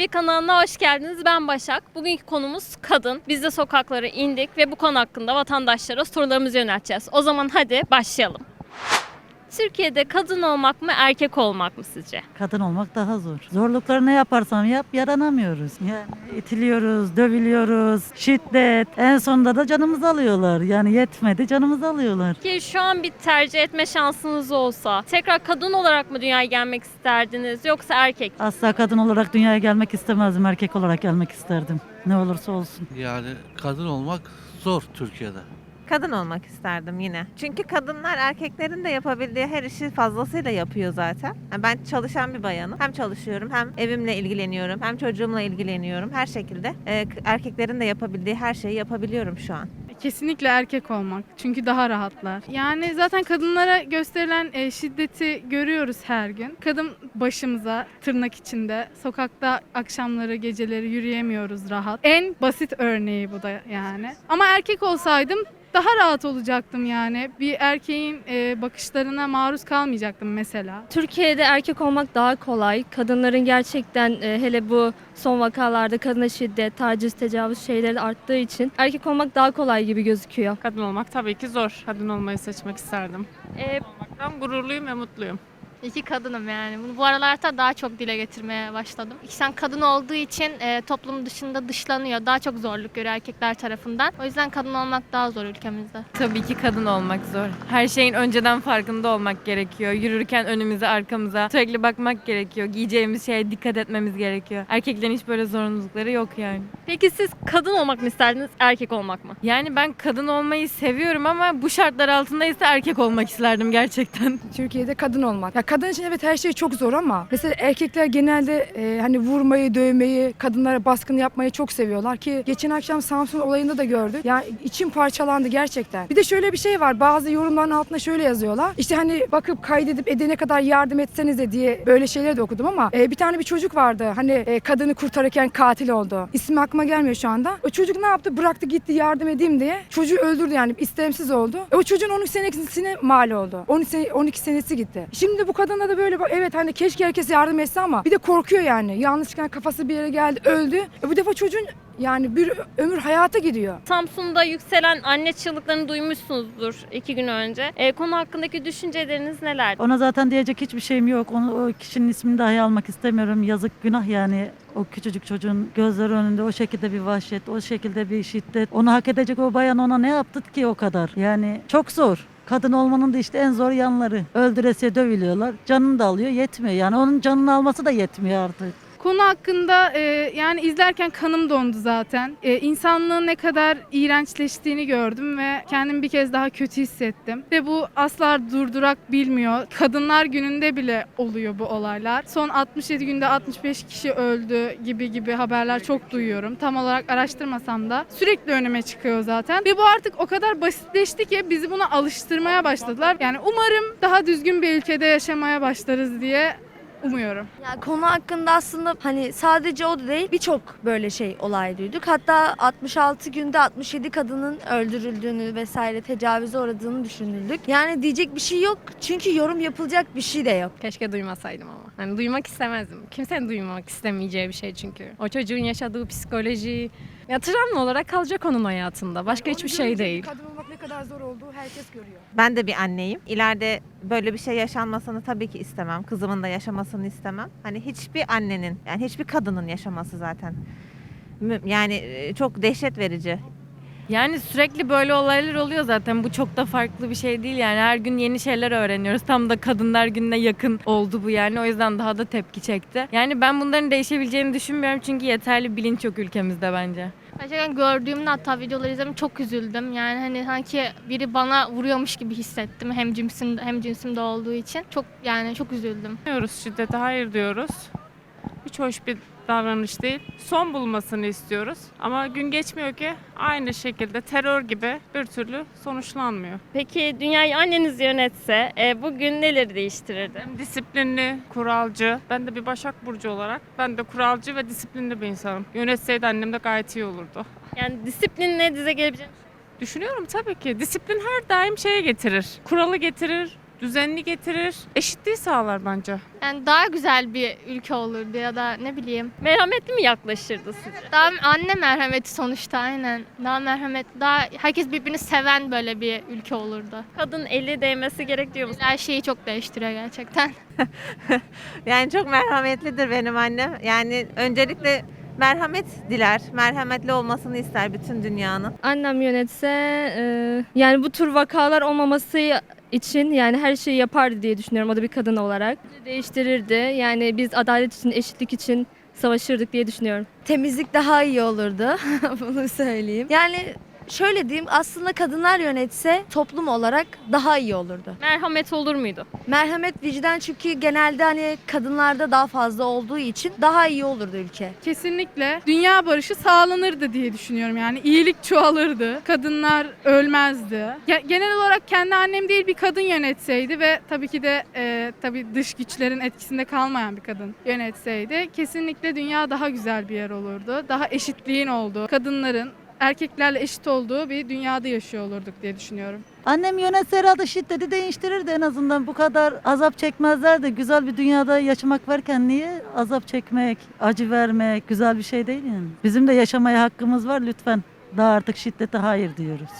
TV kanalına hoş geldiniz. Ben Başak. Bugünkü konumuz kadın. Biz de sokaklara indik ve bu konu hakkında vatandaşlara sorularımızı yönelteceğiz. O zaman hadi başlayalım. Türkiye'de kadın olmak mı erkek olmak mı sizce? Kadın olmak daha zor. Zorlukları ne yaparsam yap yaranamıyoruz. Yani itiliyoruz, dövülüyoruz, şiddet. En sonunda da canımızı alıyorlar. Yani yetmedi canımızı alıyorlar. Ki şu an bir tercih etme şansınız olsa tekrar kadın olarak mı dünyaya gelmek isterdiniz yoksa erkek? Asla kadın olarak dünyaya gelmek istemezdim. Erkek olarak gelmek isterdim. Ne olursa olsun. Yani kadın olmak zor Türkiye'de. Kadın olmak isterdim yine. Çünkü kadınlar erkeklerin de yapabildiği her işi fazlasıyla yapıyor zaten. Yani ben çalışan bir bayanım. Hem çalışıyorum hem evimle ilgileniyorum hem çocuğumla ilgileniyorum. Her şekilde e, erkeklerin de yapabildiği her şeyi yapabiliyorum şu an. Kesinlikle erkek olmak. Çünkü daha rahatlar. Yani zaten kadınlara gösterilen e, şiddeti görüyoruz her gün. Kadın başımıza tırnak içinde sokakta akşamları geceleri yürüyemiyoruz rahat. En basit örneği bu da yani. Ama erkek olsaydım daha rahat olacaktım yani. Bir erkeğin e, bakışlarına maruz kalmayacaktım mesela. Türkiye'de erkek olmak daha kolay. Kadınların gerçekten e, hele bu son vakalarda kadına şiddet, taciz, tecavüz şeyleri arttığı için erkek olmak daha kolay gibi gözüküyor. Kadın olmak tabii ki zor. Kadın olmayı seçmek isterdim. Ee, Olmaktan gururluyum ve mutluyum. İki kadınım yani. Bunu bu aralarda daha çok dile getirmeye başladım. İnsan kadın olduğu için e, toplum dışında dışlanıyor. Daha çok zorluk görüyor erkekler tarafından. O yüzden kadın olmak daha zor ülkemizde. Tabii ki kadın olmak zor. Her şeyin önceden farkında olmak gerekiyor. Yürürken önümüze, arkamıza sürekli bakmak gerekiyor. Giyeceğimiz şeye dikkat etmemiz gerekiyor. Erkeklerin hiç böyle zorunlulukları yok yani. peki siz kadın olmak mı isterdiniz erkek olmak mı? Yani ben kadın olmayı seviyorum ama bu şartlar altında ise erkek olmak isterdim gerçekten. Türkiye'de kadın olmak. Ya kadın için evet her şey çok zor ama mesela erkekler genelde e, hani vurmayı, dövmeyi, kadınlara baskın yapmayı çok seviyorlar ki geçen akşam Samsun olayında da gördük. Yani içim parçalandı gerçekten. Bir de şöyle bir şey var. Bazı yorumların altına şöyle yazıyorlar. İşte hani bakıp kaydedip edene kadar yardım etsenize diye böyle şeyler de okudum ama e, bir tane bir çocuk vardı. Hani e, kadını kurtarırken katil oldu. İsmi aklıma gelmiyor şu anda. O çocuk ne yaptı? Bıraktı gitti yardım edeyim diye. Çocuğu öldürdü yani istemsiz oldu. E, o çocuğun 13 senesine mal oldu. 12, sene, 12 senesi gitti. Şimdi bu kadına da böyle bak evet hani keşke herkes yardım etse ama bir de korkuyor yani. Yanlışlıkla kafası bir yere geldi öldü. E, bu defa çocuğun yani bir ömür hayata gidiyor. Samsun'da yükselen anne çığlıklarını duymuşsunuzdur iki gün önce. Ee, konu hakkındaki düşünceleriniz neler? Ona zaten diyecek hiçbir şeyim yok. Onu, o kişinin ismini dahi almak istemiyorum. Yazık günah yani. O küçücük çocuğun gözleri önünde o şekilde bir vahşet, o şekilde bir şiddet. Onu hak edecek o bayan ona ne yaptı ki o kadar? Yani çok zor. Kadın olmanın da işte en zor yanları. Öldüresiye dövülüyorlar. Canını da alıyor yetmiyor. Yani onun canını alması da yetmiyor artık. Konu hakkında e, yani izlerken kanım dondu zaten. E, insanlığın ne kadar iğrençleştiğini gördüm ve kendimi bir kez daha kötü hissettim. Ve bu asla durdurak bilmiyor. Kadınlar gününde bile oluyor bu olaylar. Son 67 günde 65 kişi öldü gibi gibi haberler çok duyuyorum. Tam olarak araştırmasam da sürekli önüme çıkıyor zaten. Ve bu artık o kadar basitleşti ki bizi buna alıştırmaya başladılar. Yani umarım daha düzgün bir ülkede yaşamaya başlarız diye umuyorum. Ya konu hakkında aslında hani sadece o değil birçok böyle şey olay duyduk. Hatta 66 günde 67 kadının öldürüldüğünü vesaire tecavüze uğradığını düşünüldük. Yani diyecek bir şey yok çünkü yorum yapılacak bir şey de yok. Keşke duymasaydım ama. Hani duymak istemezdim. Kimsenin duymak istemeyeceği bir şey çünkü. O çocuğun yaşadığı psikoloji ya travma olarak kalacak onun hayatında. Başka hiçbir şey değil. Kadın kadar zor olduğu herkes görüyor. Ben de bir anneyim. İleride böyle bir şey yaşanmasını tabii ki istemem. Kızımın da yaşamasını istemem. Hani hiçbir annenin yani hiçbir kadının yaşaması zaten yani e, çok dehşet verici. Yani sürekli böyle olaylar oluyor zaten. Bu çok da farklı bir şey değil yani. Her gün yeni şeyler öğreniyoruz. Tam da kadınlar gününe yakın oldu bu yani. O yüzden daha da tepki çekti. Yani ben bunların değişebileceğini düşünmüyorum çünkü yeterli bilinç yok ülkemizde bence. Gerçekten gördüğümde hatta videoları izledim çok üzüldüm. Yani hani sanki biri bana vuruyormuş gibi hissettim. Hem cinsim hem cinsimde olduğu için. Çok yani çok üzüldüm. Diyoruz şiddete hayır diyoruz. Hiç hoş bir davranış değil. Son bulmasını istiyoruz. Ama gün geçmiyor ki aynı şekilde terör gibi bir türlü sonuçlanmıyor. Peki dünyayı anneniz yönetse e, bugün neleri değiştirirdi? Hem disiplinli, kuralcı. Ben de bir Başak Burcu olarak ben de kuralcı ve disiplinli bir insanım. Yönetseydi annem de gayet iyi olurdu. Yani disiplinle dize gelebileceğim Düşünüyorum tabii ki. Disiplin her daim şeye getirir. Kuralı getirir, düzenli getirir, eşitliği sağlar bence. Yani daha güzel bir ülke olurdu ya da ne bileyim. Merhametli mi yaklaşırdı sizce? Daha anne merhameti sonuçta aynen. Daha merhametli, daha herkes birbirini seven böyle bir ülke olurdu. Kadın eli değmesi gerek diyor musun? Her şeyi çok değiştiriyor gerçekten. Yani çok merhametlidir benim annem. Yani öncelikle merhamet diler. Merhametli olmasını ister bütün dünyanın. Annem yönetse e, yani bu tür vakalar olmaması için yani her şeyi yapardı diye düşünüyorum o da bir kadın olarak. Değiştirirdi. Yani biz adalet için, eşitlik için savaşırdık diye düşünüyorum. Temizlik daha iyi olurdu. Bunu söyleyeyim. Yani şöyle diyeyim aslında kadınlar yönetse toplum olarak daha iyi olurdu. Merhamet olur muydu? Merhamet vicdan çünkü genelde hani kadınlarda daha fazla olduğu için daha iyi olurdu ülke. Kesinlikle dünya barışı sağlanırdı diye düşünüyorum. Yani iyilik çoğalırdı. Kadınlar ölmezdi. Ge- genel olarak kendi annem değil bir kadın yönetseydi ve tabii ki de e, tabii dış güçlerin etkisinde kalmayan bir kadın yönetseydi kesinlikle dünya daha güzel bir yer olurdu. Daha eşitliğin olduğu, kadınların erkeklerle eşit olduğu bir dünyada yaşıyor olurduk diye düşünüyorum. Annem yönetse herhalde şiddeti değiştirirdi en azından. Bu kadar azap çekmezlerdi. Güzel bir dünyada yaşamak varken niye azap çekmek, acı vermek güzel bir şey değil yani. Bizim de yaşamaya hakkımız var lütfen. Daha artık şiddete hayır diyoruz.